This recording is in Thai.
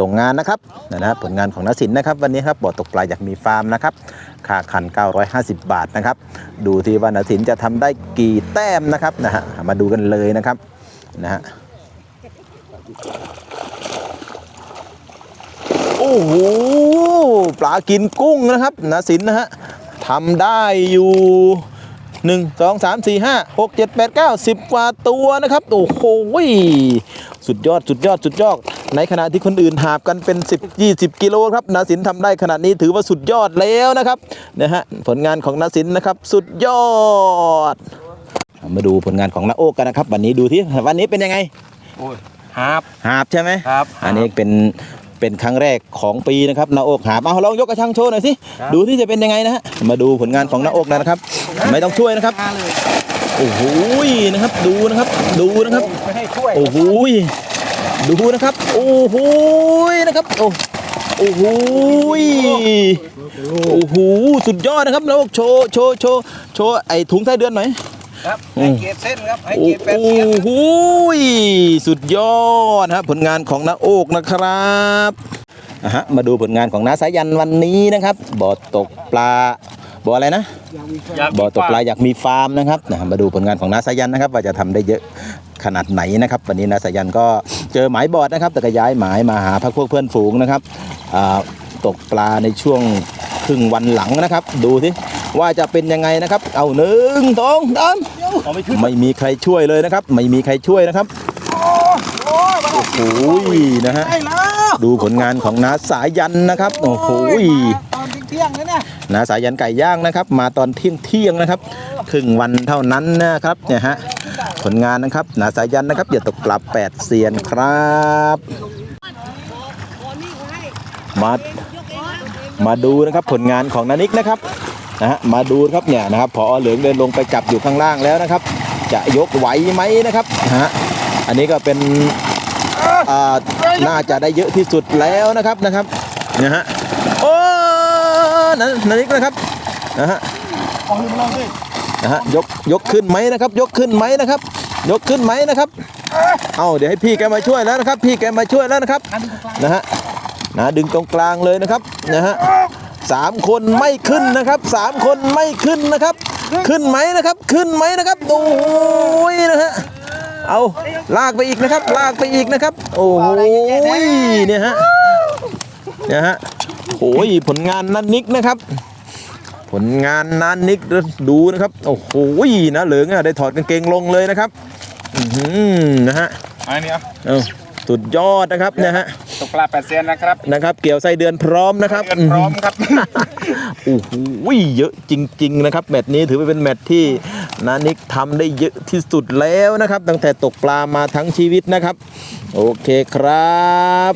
ส่งงานนะครับนะครับผลงานของนสินนะครับ วันนี้ครับบ่อตกปลาอยากมีฟาร์มนะครับค่าคัน 950 บาทนะครับ ดูที่ว่านสินจะทำได้กี่แต้มนะครับนะฮะมาดูกันเลยนะครับนะฮะโอ้โหปลากินกุ้งนะครับนสินนะฮะทำได้อยู่หนึ่งสองสามสี่ห้าหกเจ็ดแปดเก้าสิบกว่าตัวนะครับ โอ้โหสุดยอดสุดยอดสุดยอด ในขณะที่คนอื่นหาบกันเป็น 10 20 กิโลครับนาสินทำได้ขนาดนี้ถือว่าสุดยอดแล้วนะครับนะฮะผลงานของนาสินนะครับสุดยอด มาดูผลงานของนาโอกกันนะครับ วันนี้ดูที่วันนี้เป็นยังไงโอ้ยฮาบหาบใช่ไหมครับอันนี้เป็นเป็นครั้งแรกของปีนะครับนาโอกหาบเอาลองยกกระชังโชว์หน่อยสิครับดูที่จะเป็นยังไงนะฮะมาดูผลงานของนาโอกนะครับ ไม่ต้องช่วยนะครับโอ้โหนะครับดูนะครับ ดูนะครับไม่ให้ช่วยโอ้โห ดูนะครับ โอ้โหนะครับ โอ้โอ้โหโอ้โหสุดยอดนะครับแล้วโชว์โชว์โชว์โชว์ไอ้ถุงไส้เดือนหน่อยครับให้เกียรติเส้นครับให้โอ้เกียรติแปดโเสียนหสุดยอดนะครับผลงานของน้าโอกนะครับอะฮะมาดูผลงานของน้าสายันวันนี้นะครับบ่อตกปลาบ่ออะไรนะอยากบ่อตกปลาอยากมีฟาร์มนะครับนะมาดูผลงานของนาสายันนะครับ ว่าจะทำได้เยอะขนาดไหนนะครับ วันนี้นาสายันก็ เจอหมายบอดนะครับ แต่ก็ย้ายหมายมาหาพักพวกเพื่อนฝูงนะครับอ่าตกปลาในช่วงครึ่งวันหลังนะครับ ดูสิว่าจะเป็นยังไงนะครับ เอาหนึ่งสองสามเอาไม่ขึ้นไม่มีใครช่วยเลยนะครับ ไม่มีใครช่วยนะครับโอ้ยมันโอ้ยนะฮะได้แล้วดูผลงานของนาสายันนะครับโอ้โหตอนเที่ยงๆเลยเนี่ยนาสายันไก่ย่างนะครับ มาตอนเที่ยงเที่ยงๆนะครับ ครึ่งวันเท่านั้นนะครับเนี่ยฮะ ผลงานนะครับ หนาสายันนะครับอย่าตกปรับแปดเซียนครับ มามาดูนะครับผลงานของนานิกนะครับนะฮะมาดูครับเนี่ยนะครับพอเหลืองเดินลงไปจับอยู่ข้างล่างแล้วนะครับ จะยกไหวไหมนะครับฮะอันนี้ก็เป็นอ่าน่าจะได้เยอะที่สุดแล้วนะครับนะครับนะฮะโอ้นันนานิกนะครับนะฮะ นะฮะยกยกขึ้นไหมนะครับ ยกขึ้นไหมนะครับ ยกขึ้นไหมนะครับ เอาเดี๋ยวให้พี่แกมาช่วยแล้วนะครับ พี่แกมาช่วยแล้วนะครับนนี้กลางนะฮะนะดึงตรงกลางเลยนะครับนะฮะสามคนไม่ขึ้นนะครับสามคนไม่ขึ้นนะครับ ขึ้นไหมนะครับ ขึ้นไหมนะครับโอ้ยนะฮะเอาลากไปอีกนะครับ ลากไปอีกนะครับ โอ้โหเนี่ยฮะเนี่ยฮะโอ้ยผลงานนันนิกนะครับ ผลงานนันนิกดูนะครับ โอ้โหนะเหลืองอะได้ถอดกางเกงลงเลยนะครับอือหือนะฮะอันนี้เอาเอาสุดยอดนะครับนะฮะตกปลาแปดเซียนนะครับนะครับ เกี่ยวไส้เดือนพร้อมนะครับเดือนพร้อมครับโอ้โหเยอะจริง ๆ นะครับแมตช์นี้ถือว่าเป็นแมตช์ที่นานิกทำได้เยอะที่สุดแล้วนะครับ ตั้งแต่ตกปลามาทั้งชีวิตนะครับ โอเคครับ